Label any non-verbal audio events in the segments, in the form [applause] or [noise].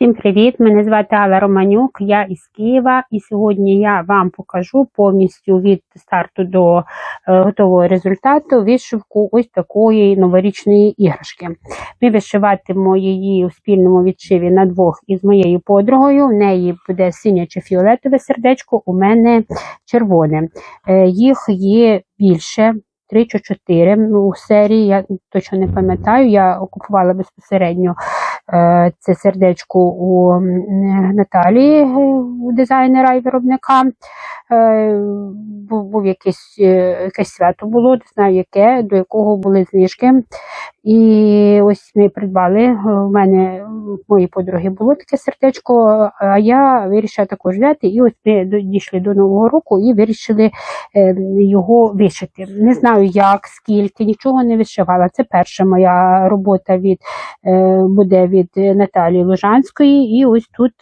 Всім привіт! Мене звати Алла Романюк, я із Києва, і сьогодні я вам покажу повністю від старту до е, готового результату вишивку ось такої новорічної іграшки. Ми вишиватимемо її у спільному відшиві на двох із моєю подругою. В неї буде синє чи фіолетове сердечко, у мене червоне. Е, їх є більше. 3 чи 4 у серії, я точно не пам'ятаю, я окупувала безпосередньо це сердечко у Наталії, у дизайнера і виробника. Е, був, якесь, якесь свято було, не знаю яке, до якого були знижки. І ось ми придбали. У мене в моїй подруги було таке сердечко, а я вирішила також взяти. І ось ми дійшли до Нового року і вирішили його вишити. Не знаю, як, скільки, нічого не вишивала. Це перша моя робота від буде від Наталії Лужанської. І ось тут.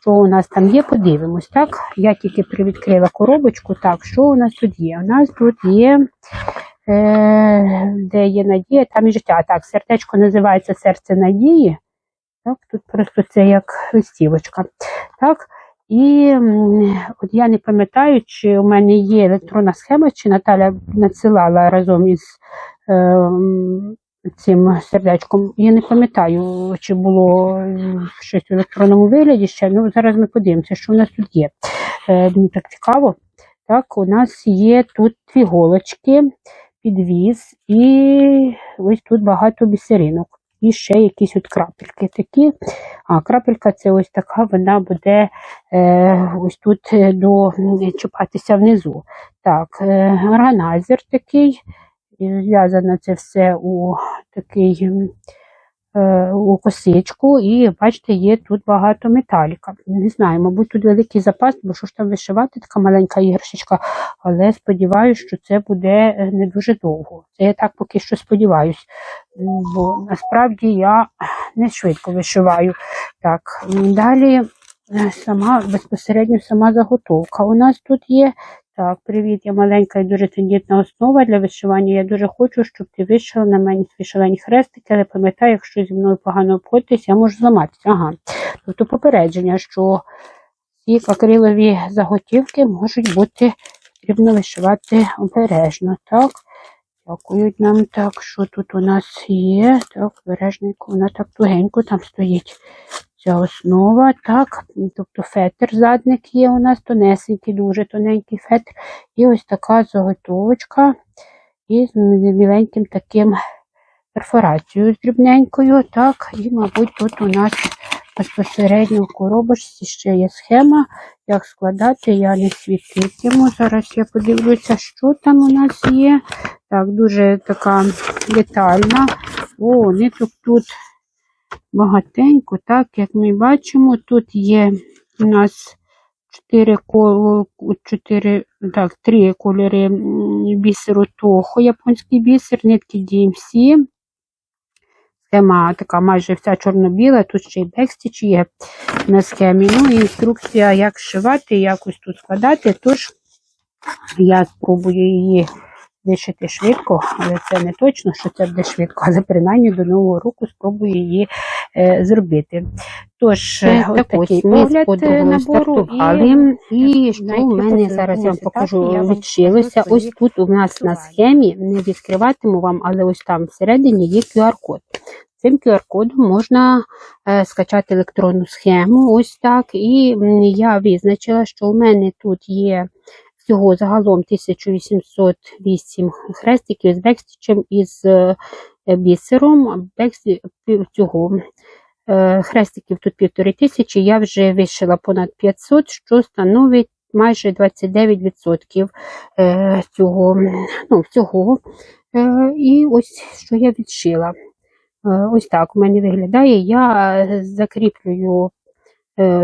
Що у нас там є, подивимось. так? Я тільки привідкрила коробочку. Так, що у нас тут є? У нас тут є Е, де є надія, там і життя. Так, сердечко називається серце надії. Так, Тут просто це як листівочка. Так, І от я не пам'ятаю, чи у мене є електронна схема, чи Наталя надсилала разом із е, цим сердечком. Я не пам'ятаю, чи було щось в електронному вигляді ще. Ну, Зараз ми подивимося, що у нас тут є. Е, Так цікаво. Так, У нас є тут дві голочки підвіз, і ось тут багато бісеринок. І ще якісь от крапельки такі. А крапелька це ось така, вона буде е, ось тут е, до чіпатися внизу. Так, е, органайзер такий. Зв'язано це все у такий Е, у косичку, і бачите, є тут багато металіка. Не знаю, мабуть, тут великий запас, бо що ж там вишивати, така маленька іграшечка, але сподіваюся, що це буде е, не дуже довго. Це я так поки що сподіваюся, бо насправді я не швидко вишиваю. Так, Далі е, сама безпосередньо сама заготовка. У нас тут є так, привіт, я маленька і дуже тендітна основа для вишивання. Я дуже хочу, щоб ти вишила на мені свій шалені хрестики, але пам'ятаю, якщо зі мною погано обходитись, я можу зламатися. Ага. Тобто попередження, що ці акрилові заготівки можуть бути потрібно вишивати обережно. Так, дякують нам так, що тут у нас є. Так, обережненько, вона так тугенько там стоїть. Ця основа, так, тобто фетр задник є у нас тонесенький, дуже тоненький фетр. І ось така заготовочка із біленьким таким перфорацією з дрібненькою. так, І, мабуть, тут у нас безпосередньо в коробочці ще є схема, як складати, я не світитиму. Зараз я подивлюся, що там у нас є. Так, дуже така детальна. О, ниток тут багатенько, так, як ми бачимо, тут є у нас 4 4, так, 3 кольори бісеру Тохо, японський бісер, нитки DMC. Схема така майже вся чорно-біла, тут ще й бекстіч є на схемі. Ну і інструкція, як шивати, якось тут складати. Тож я спробую її вишити швидко, але це не точно, що це буде швидко, але принаймні до нового року спробую її е, зробити. Тож, е, ось такий огляд е, набору і, і що в мене зараз я вам покажу відшилося. Ось тут у нас на схемі, не відкриватиму вам, але ось там всередині є QR-код. Цим QR-кодом можна е, скачати електронну схему, ось так. І я визначила, що у мене тут є Всього загалом 1808 хрестиків з бекстічем і з е, бісером. Цього е, Хрестиків тут півтори тисячі, я вже вишила понад 500, що становить майже 29% е, цього. ну, цього. І ось що я відшила. Ось так у мене виглядає. Я закріплюю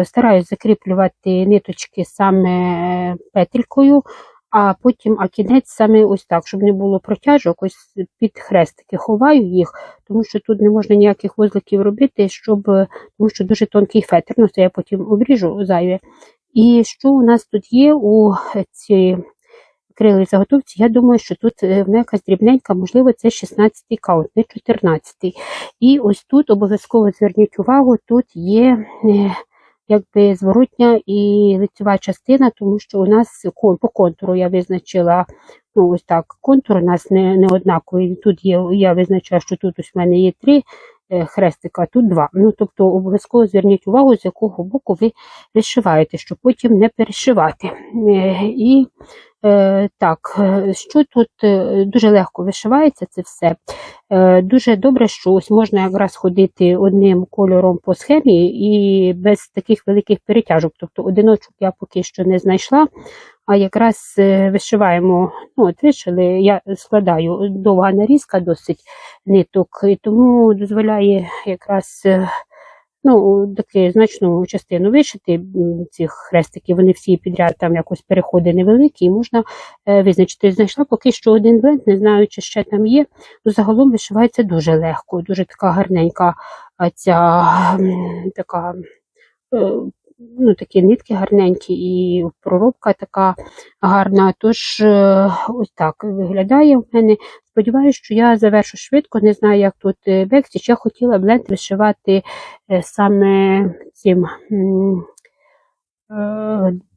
стараюсь закріплювати ниточки саме петелькою, а потім а кінець саме ось так, щоб не було протяжок, ось під хрестики ховаю їх, тому що тут не можна ніяких вузликів робити, щоб, тому що дуже тонкий фетр, ну це я потім обріжу зайве. І що у нас тут є у цій відкрили заготовці, я думаю, що тут е, вона якась дрібненька, можливо, це 16-й каунт, не 14-й. І ось тут обов'язково зверніть увагу, тут є е, якби зворотня і лицева частина, тому що у нас по контуру я визначила, ну ось так, контур у нас не, не однаковий. Тут є, я визначаю, що тут ось в мене є три е, хрестика, тут два. Ну, тобто обов'язково зверніть увагу, з якого боку ви вишиваєте, щоб потім не перешивати. Е, І так, е, що тут е, дуже легко вишивається це все. Е, Дуже добре, що ось можна якраз ходити одним кольором по схемі і без таких великих перетяжок. Тобто одиночок я поки що не знайшла, а якраз е, вишиваємо, ну от вишили, я складаю довга нарізка досить ниток, і тому дозволяє якраз е, ну, таки значну частину вишити цих хрестиків. Вони всі підряд там якось переходи невеликі, і можна е, визначити. Знайшла поки що один бленд, не знаю, чи ще там є. Ну, загалом вишивається дуже легко, дуже така гарненька ця така. Е, Ну, такі нитки гарненькі, і проробка така гарна. Тож, е, ось так виглядає в мене. Сподіваюся, що я завершу швидко. Не знаю, як тут вексіч. Я хотіла бленд вишивати е, саме цим е,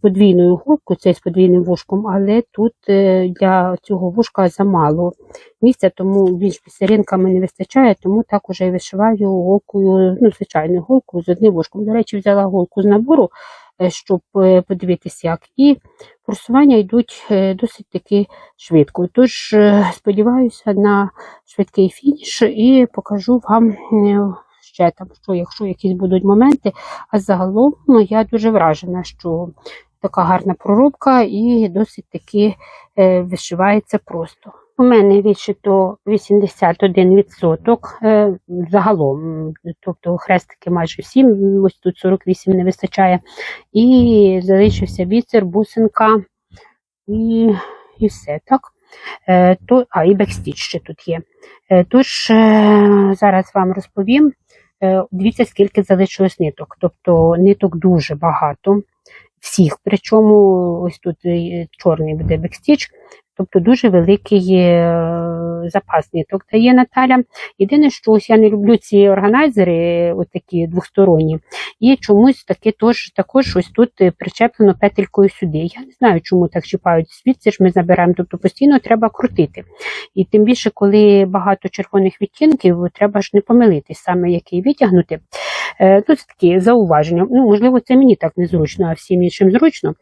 подвійною голкою, цей з подвійним вушком, але тут е, для цього вушка замало місця, тому більш бісеринками не вистачає, тому так уже вишиваю голкою, ну, звичайною голкою з одним вушком. До речі, взяла голку з набору, е, щоб е, подивитися, як. І просування йдуть е, досить таки швидко. Тож е, сподіваюся на швидкий фініш і покажу вам е, ще там, що якщо якісь будуть моменти. А загалом ну, я дуже вражена, що така гарна проробка і досить таки е, вишивається просто. У мене відшито 81% е, загалом, тобто хрестики майже всі, ось тут 48 не вистачає. І залишився бісер, бусинка і, і все, так? Е, то, а, і бекстіч ще тут є. Е, тож, зараз вам розповім. Е, дивіться, скільки залишилось ниток. Тобто ниток дуже багато, всіх. Причому ось тут е, чорний буде бекстіч, тобто дуже великий е, запас ниток дає Наталя. Єдине, що ось я не люблю ці органайзери, от такі двосторонні, і чомусь таке тож, також ось тут е, причеплено петелькою сюди. Я не знаю, чому так чіпають. Звідси ж ми забираємо, тобто постійно треба крутити. І тим більше, коли багато червоних відтінків, треба ж не помилитись, саме який витягнути. Е, Тут такі зауваження. Ну, можливо, це мені так незручно, а всім іншим зручно.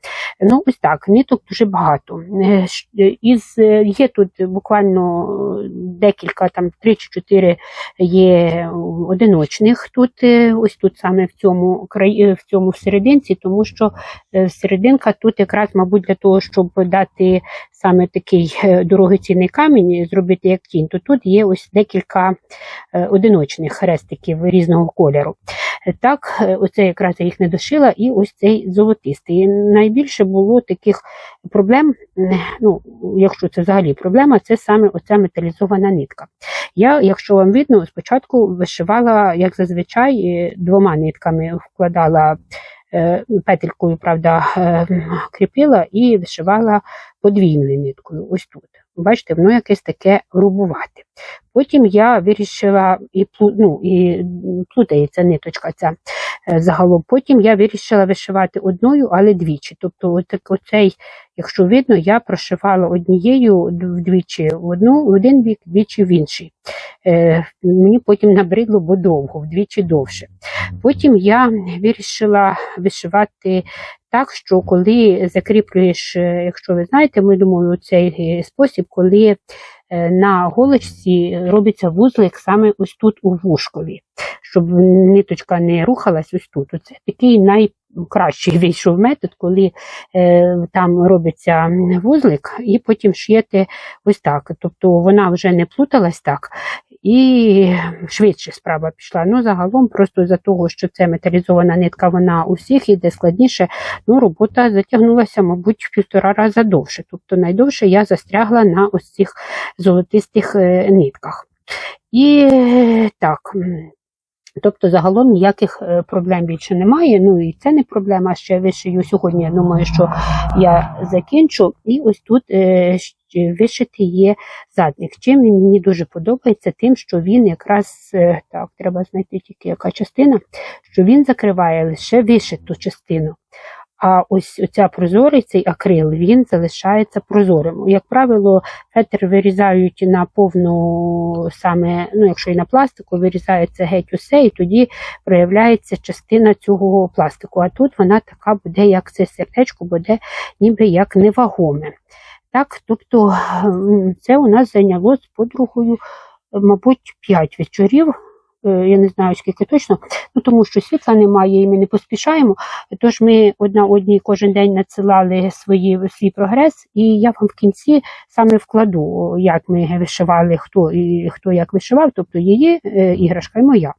Ну, ось так, ниток дуже багато. Е, е, Із, є тут буквально декілька, там три чи чотири є одиночних. Тут ось тут саме в цьому в цьому серединці, тому що серединка тут якраз, мабуть, для того, щоб дати саме такий е, дорогоцінний камінь, зробити як тінь, то тут є ось декілька е, одиночних хрестиків різного кольору. Е, Так, оце якраз я їх не дошила, і ось цей золотистий. І найбільше було таких проблем, ну, якщо це взагалі проблема, це саме оця металізована нитка. Я, якщо вам видно, спочатку вишивала, як зазвичай, двома нитками вкладала петелькою, правда, е, кріпила і вишивала подвійною ниткою. Ось тут. Бачите, воно якесь таке грубувате. Потім я вирішила і, ну, і плутається ниточка ця е, загалом. Потім я вирішила вишивати одною, але двічі. Тобто, оцей, якщо видно, я прошивала однією вдвічі в одну, в один бік, двічі в інший. Е, мені потім набридло, бо довго, вдвічі довше. Потім я вирішила вишивати так, що коли закріплюєш, е, якщо ви знаєте, ми думаю, цей е, спосіб, коли е, на голочці робиться вузлик саме ось тут у вушкові, щоб ниточка не рухалась ось тут. Оце такий найкращий [laughs] вийшов метод, коли там робиться вузлик, і потім шиєте ось так. Тобто вона вже не плуталась так, і швидше справа пішла. Ну, загалом, просто за того, що це металізована нитка, вона у всіх іде складніше, ну, робота затягнулася, мабуть, в півтора рази довше. Тобто найдовше я застрягла на ось цих золотистих е, нитках. І так. Тобто, загалом ніяких е, проблем більше немає. Ну і це не проблема. Ще вишию сьогодні. Я думаю, що я закінчу. І ось тут е, вишитий є задник. Чим він мені дуже подобається, тим, що він якраз е, так, треба знайти тільки яка частина, що він закриває лише вишиту частину. А ось оця прозорий цей акрил, він залишається прозорим. Як правило, фетр вирізають на повну саме, ну якщо і на пластику, вирізається геть усе, і тоді проявляється частина цього пластику. А тут вона така буде, як це сердечко, буде ніби як невагоме. Так, тобто це у нас зайняло з подругою, мабуть, 5 вечорів. Е, Я не знаю, скільки точно, ну тому що світла немає і ми не поспішаємо. Тож ми одна одній кожен день надсилали свої, свій прогрес, і я вам в кінці саме вкладу, як ми вишивали, хто і хто як вишивав, тобто її е, іграшка і моя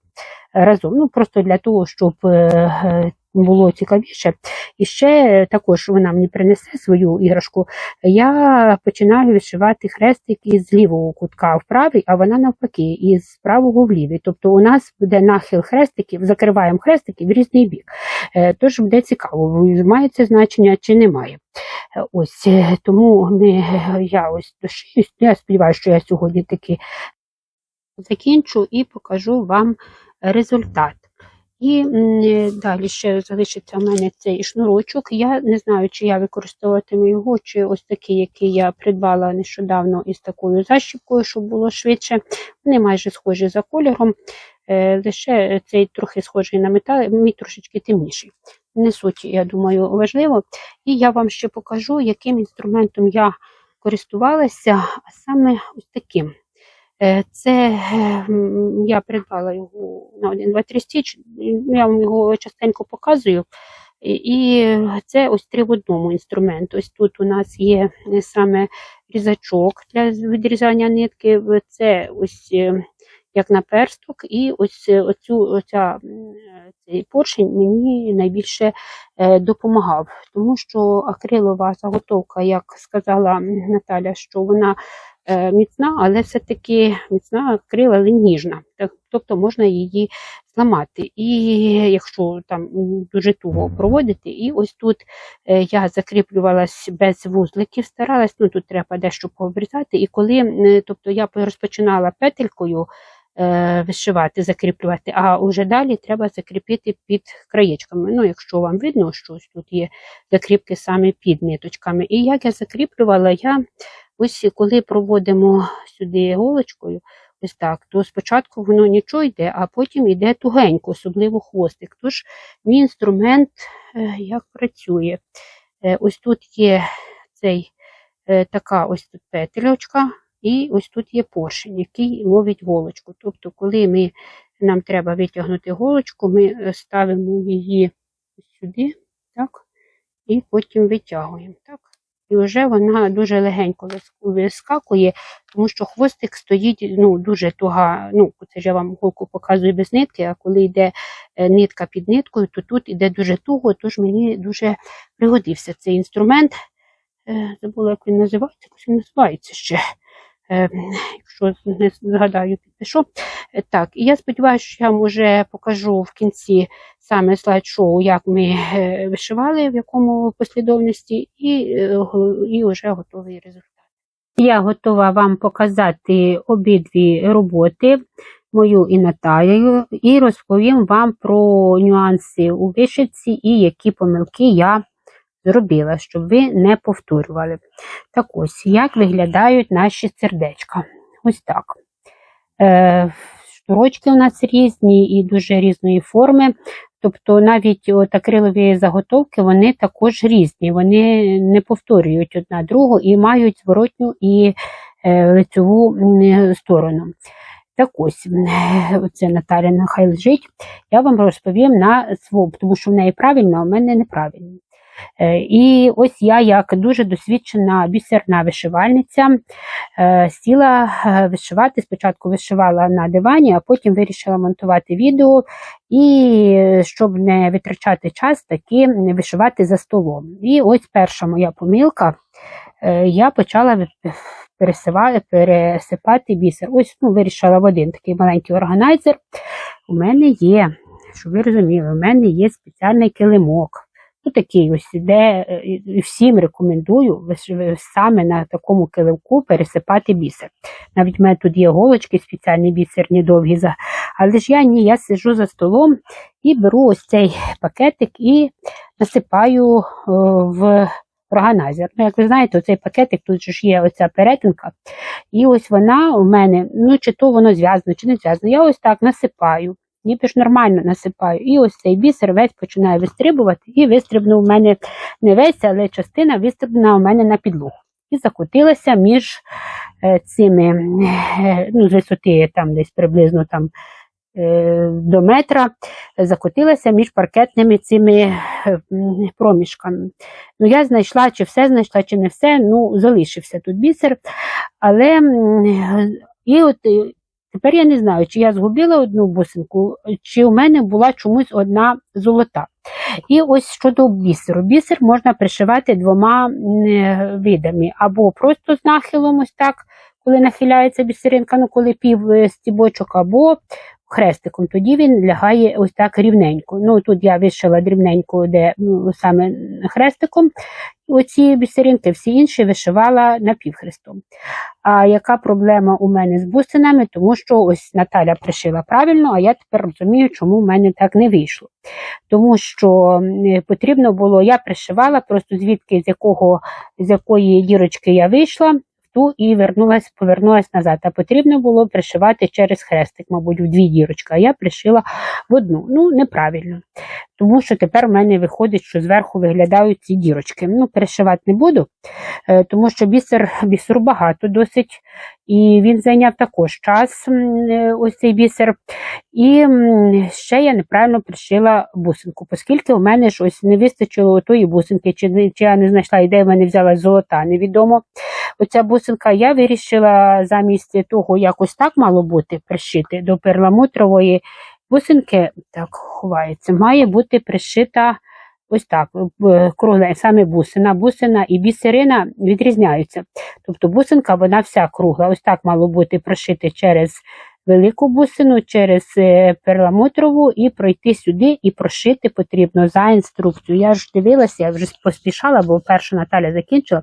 разом. Ну просто для того, щоб е, е, було цікавіше. І ще також вона мені принесе свою іграшку. Я починаю вишивати хрестик із лівого кутка в правий, а вона навпаки, із правого в лівий. Тобто у нас буде нахил хрестиків, закриваємо хрестики в різний бік. Е, Тож буде цікаво, має це значення чи немає. Е, Ось е, тому ми, я ось дошиюсь. Я сподіваюся, що я сьогодні таки закінчу і покажу вам результат. І е, далі ще залишиться в мене цей шнурочок. Я не знаю, чи я використовуватиму його, чи ось такий, який я придбала нещодавно із такою защіпкою, щоб було швидше. Вони майже схожі за кольором. Е, Лише цей трохи схожий на метал, мій трошечки темніший. Не суть, я думаю, важливо. І я вам ще покажу, яким інструментом я користувалася, а саме ось таким. Е, Це е, я придбала його на 1, 2, 3 стіч. Я вам його частенько показую. І це ось три в одному інструмент. Ось тут у нас є е, саме різачок для відрізання нитки. Це ось як наперсток, і ось оцю, оця, цей поршень мені найбільше допомагав, тому що акрилова заготовка, як сказала Наталя, що вона міцна, але все-таки міцна акрил, але ніжна. Тобто можна її зламати. І якщо там дуже туго проводити, і ось тут е, я закріплювалась без вузликів, старалась, ну тут треба дещо пообрізати. І коли е, тобто я розпочинала петелькою е, вишивати, закріплювати, а вже далі треба закріпити під краєчками. Ну, якщо вам видно, що ось тут є закріпки саме під ниточками. І як я закріплювала, я ось коли проводимо сюди голочкою, ось так, то спочатку воно нічого йде, а потім йде тугенько, особливо хвостик. Тож мій інструмент е, як працює. Е, Ось тут є цей е, така ось тут петельочка, і ось тут є поршень, який ловить голочку. Тобто, коли ми, нам треба витягнути голочку, ми ставимо її сюди, так, і потім витягуємо. Так. І вже вона дуже легенько вискакує, тому що хвостик стоїть ну, дуже туга. Ну, це ж я вам голку показую без нитки, а коли йде е, нитка під ниткою, то тут іде дуже туго, тож мені дуже пригодився цей інструмент. Е, Забула, як він називається, якось він називається ще. Е, Якщо не згадаю, підпишу. Так, і я сподіваюся, що я вам вже покажу в кінці саме слайд-шоу, як ми е, вишивали, в якому послідовності, і, е, і вже готовий результат. Я готова вам показати обидві роботи, мою і Наталію, і розповім вам про нюанси у вишивці і які помилки я зробила, щоб ви не повторювали. Так ось, як виглядають наші сердечка. Ось так. Е, шнурочки у нас різні і дуже різної форми. Тобто навіть от акрилові заготовки вони також різні, вони не повторюють одна другу і мають зворотню і е, лицеву сторону. Так ось, м, це Наталя нехай лежить. Я вам розповім на свого, тому що в неї правильно, а в мене неправильно. Е, І ось я, як дуже досвідчена бісерна вишивальниця, е, сіла е, вишивати. Спочатку вишивала на дивані, а потім вирішила монтувати відео і, щоб не витрачати час, таки вишивати за столом. І ось перша моя помилка. Я почала пересипати бісер. Ось ну, вирішила в один такий маленький органайзер. У мене є, щоб ви розуміли, у мене є спеціальний килимок. Ну, такий ось, де е, і всім рекомендую саме на такому килимку пересипати бісер. Навіть в мене тут є голочки спеціальні бісерні довгі, але ж я ні, я сиджу за столом і беру ось цей пакетик і насипаю в органайзер. Ну, як ви знаєте, цей пакетик, тут ж є оця перетинка, і ось вона у мене, ну чи то воно зв'язано, чи не зв'язано. Я ось так насипаю, ніби ж нормально насипаю. І ось цей бісер весь починає вистрибувати, і вистрибнув у мене не весь, але частина вистрибнула у мене на підлогу. І закотилася між е, цими, е, ну, з висоти там десь приблизно там е, до метра, закотилася між паркетними цими проміжками. Ну, я знайшла, чи все знайшла, чи не все, ну, залишився тут бісер. Але і от тепер я не знаю, чи я згубила одну бусинку, чи у мене була чомусь одна золота. І ось щодо бісеру. Бісер можна пришивати двома е, видами, або просто з нахилом, ось так, коли нахиляється бісеринка, ну коли пів е, стібочок, або хрестиком. Тоді він лягає ось так рівненько. Ну тут я вишила дрібненько, де ну, саме хрестиком. Оці бісеринки, всі інші вишивала напівхрестом. А яка проблема у мене з бусинами? Тому що ось Наталя пришила правильно, а я тепер розумію, чому в мене так не вийшло. Тому що потрібно було, я пришивала просто звідки з якого з якої дірочки я вийшла. В Ту і вернулась, повернулась назад. А потрібно було пришивати через хрестик, мабуть, в дві дірочки. А я пришила в одну. Ну, неправильно. Тому що тепер в мене виходить, що зверху виглядають ці дірочки. Ну, перешивати не буду, е, тому що бісер, бісеру багато досить. І він зайняв також час, е, ось цей бісер. І ще я неправильно пришила бусинку, оскільки у мене ж ось не вистачило тої бусинки, чи, чи я не знайшла ідею, в мене взяла золота, невідомо. Оця бусинка, я вирішила замість того, якось так мало бути пришити до перламутрової бусинки, так ховається, має бути пришита ось так, е, кругла, саме бусина. Бусина і бісерина відрізняються. Тобто бусинка, вона вся кругла. Ось так мало бути прошити через велику бусину, через е, перламутрову і пройти сюди і прошити потрібно за інструкцією. Я ж дивилася, я вже поспішала, бо перша Наталя закінчила.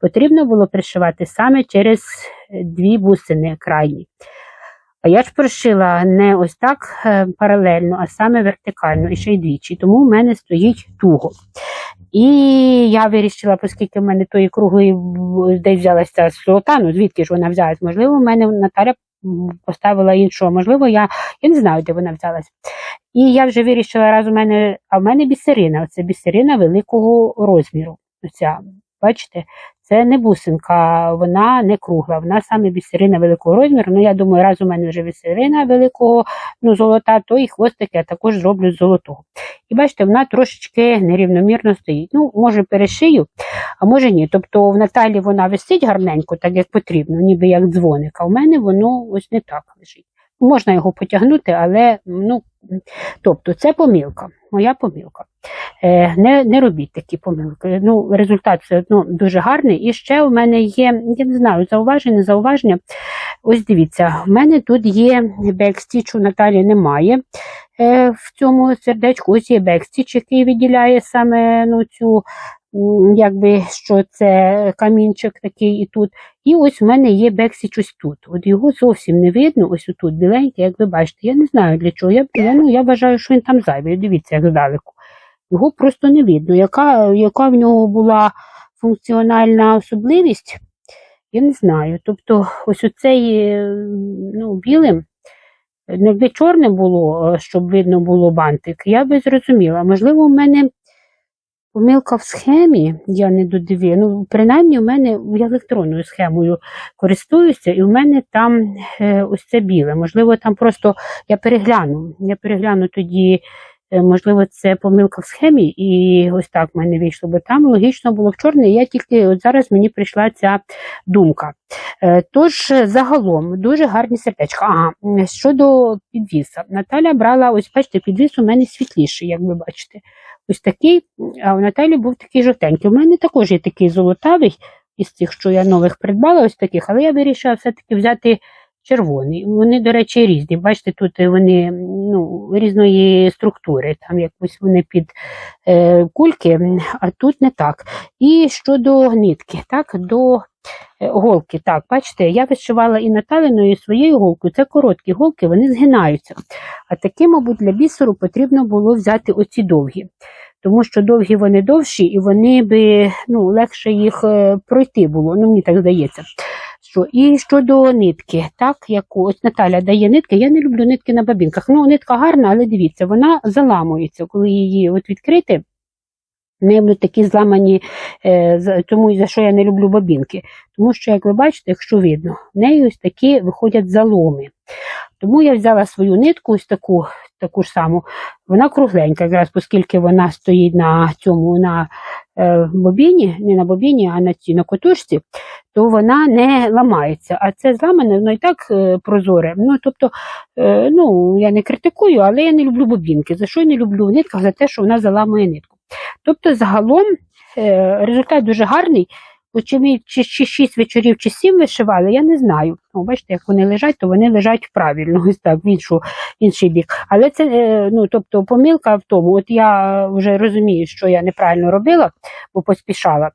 Потрібно було пришивати саме через е, дві бусини крайні. А я ж прошила не ось так е, паралельно, а саме вертикально, і ще й двічі. Тому в мене стоїть туго. І я вирішила, оскільки в мене тої круглої десь взялася золота, ну звідки ж вона взялась? Можливо, в мене Наталя поставила іншого, можливо, я, я не знаю, де вона взялась. І я вже вирішила раз у мене, а в мене бісерина, Оце бісерина великого розміру. Оця, бачите, це не бусинка, вона не кругла, вона саме бісерина великого розміру. Ну, я думаю, раз у мене вже бісерина великого ну, золота, то і хвостики я також зроблю з золотого. І бачите, вона трошечки нерівномірно стоїть. Ну, може, перешию, а може ні. Тобто в Наталі вона висить гарненько, так як потрібно, ніби як дзвоник, а в мене воно ось не так лежить. Можна його потягнути, але ну, тобто це помилка, моя помилка. Е, не, не робіть такі помилки. Ну, результат все одно дуже гарний. І ще у мене є, я не знаю, зауваження, зауваження. Ось дивіться, в мене тут є бекстіч, у Наталі немає е, в цьому сердечку. Ось є бекстіч, який виділяє саме ну, цю, якби що це камінчик такий і тут. І ось в мене є бексіч ось тут. От його зовсім не видно, ось тут біленький, як ви бачите. Я не знаю для чого. Я, ну, я вважаю, що він там зайвий. Дивіться, як здалеку. Його просто не видно. Яка, яка в нього була функціональна особливість, я не знаю. Тобто, ось оцей е, ну, білим, е, якби чорне було, е, щоб видно було бантик, я би зрозуміла. Можливо, в мене помилка в схемі, я не додивила. Ну, принаймні, у мене я електронною схемою користуюся, і в мене там е, ось це біле. Можливо, там просто я перегляну. Я перегляну тоді. Е, Можливо, це помилка в схемі, і ось так в мене вийшло, бо там логічно було в чорне, і я тільки от зараз мені прийшла ця думка. Е, Тож, загалом, дуже гарні сердечка. Ага, щодо підвіса. Наталя брала, ось бачите, підвіс у мене світліший, як ви бачите. Ось такий, а у Наталі був такий жовтенький. У мене також є такий золотавий. із цих, що я нових придбала, ось таких, але я вирішила все-таки взяти червоний. Вони, до речі, різні. Бачите, тут вони ну, різної структури, там якось вони під е, кульки, а тут не так. І щодо нитки, так, до е, голки, так, бачите, я вишивала і Наталиною, і своєю голкою. Це короткі голки, вони згинаються. А такі, мабуть, для бісеру потрібно було взяти оці довгі. Тому що довгі вони довші, і вони би ну, легше їх е, пройти було. Ну, мені так здається. Що, і щодо нитки, так, яку ось Наталя дає нитки, я не люблю нитки на бабінках. Ну, нитка гарна, але дивіться, вона заламується, коли її от відкрити. Не будуть такі зламані, е, тому за що я не люблю бабінки. Тому що, як ви бачите, якщо видно, в неї ось такі виходять заломи. Тому я взяла свою нитку, ось таку, таку ж саму, вона кругленька, якраз оскільки вона стоїть на цьому на е, бобіні, не на бобіні, а на цій на котушці, то вона не ламається. А це зламане, воно і так е, прозоре. Ну, тобто, е, ну, я не критикую, але я не люблю бобінки. За що я не люблю в нитках? За те, що вона заламує нитку. Тобто, загалом е, результат дуже гарний. Чи чи, 6 вечорів, чи 7 вишивали, я не знаю. Ну, бачите, як вони лежать, то вони лежать правильно, [laughs] ось так, в іншу, інший бік. Але це, е, ну, тобто, помилка в тому, от я вже розумію, що я неправильно робила, бо поспішала.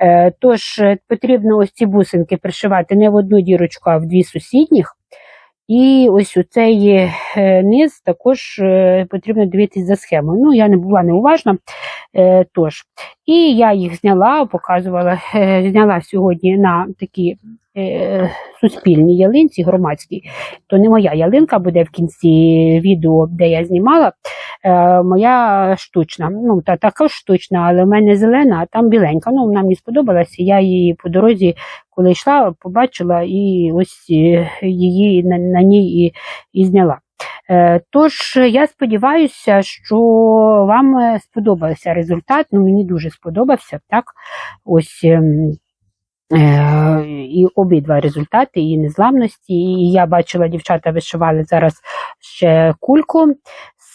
Е, Тож е, потрібно ось ці бусинки пришивати не в одну дірочку, а в дві сусідніх. І ось у цей е, низ також е, потрібно дивитись за схемою. Ну, я не була неуважна. Е, Тож, і я їх зняла, показувала, зняла сьогодні на такі суспільній ялинці громадській. То не моя ялинка буде в кінці відео, де я знімала. Моя штучна. Ну, та також штучна, але в мене зелена, а там біленька. Ну, вона мені сподобалася. Я її по дорозі, коли йшла, побачила і ось е, її на, на ній і, і зняла. Е, Тож я сподіваюся, що вам е, сподобався результат. Ну, мені дуже сподобався, так? Ось. ем, і обидва результати і незламності. І я бачила, дівчата вишивали зараз ще кульку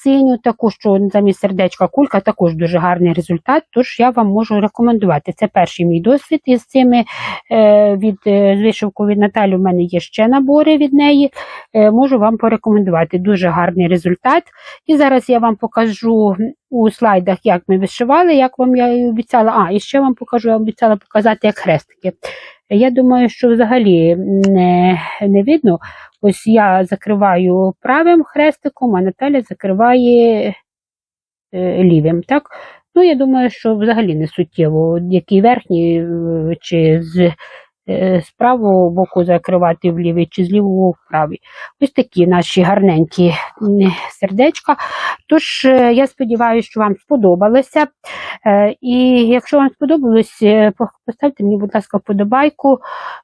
синю, таку, що замість сердечка кулька, також дуже гарний результат. Тож я вам можу рекомендувати. Це перший мій досвід із цими е, від е, з від Наталі. У мене є ще набори від неї. Е, можу вам порекомендувати. Дуже гарний результат. І зараз я вам покажу у слайдах, як ми вишивали, як вам я і обіцяла. А, і ще вам покажу, я обіцяла показати, як хрестики. Я думаю, що взагалі не, не видно. Ось я закриваю правим хрестиком, а Наталя закриває е, лівим. Так? Ну, я думаю, що взагалі не суттєво, який верхній, е, чи з, з правого боку закривати в лівий, чи з лівого в правий. Ось такі наші гарненькі сердечка. Тож, е, я сподіваюся, що вам сподобалося. Е, І якщо вам сподобалось, е, поставте мені, будь ласка, вподобайку,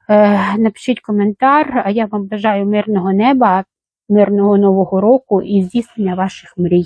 е, напишіть коментар, а я вам бажаю мирного неба, мирного нового року і здійснення ваших мрій.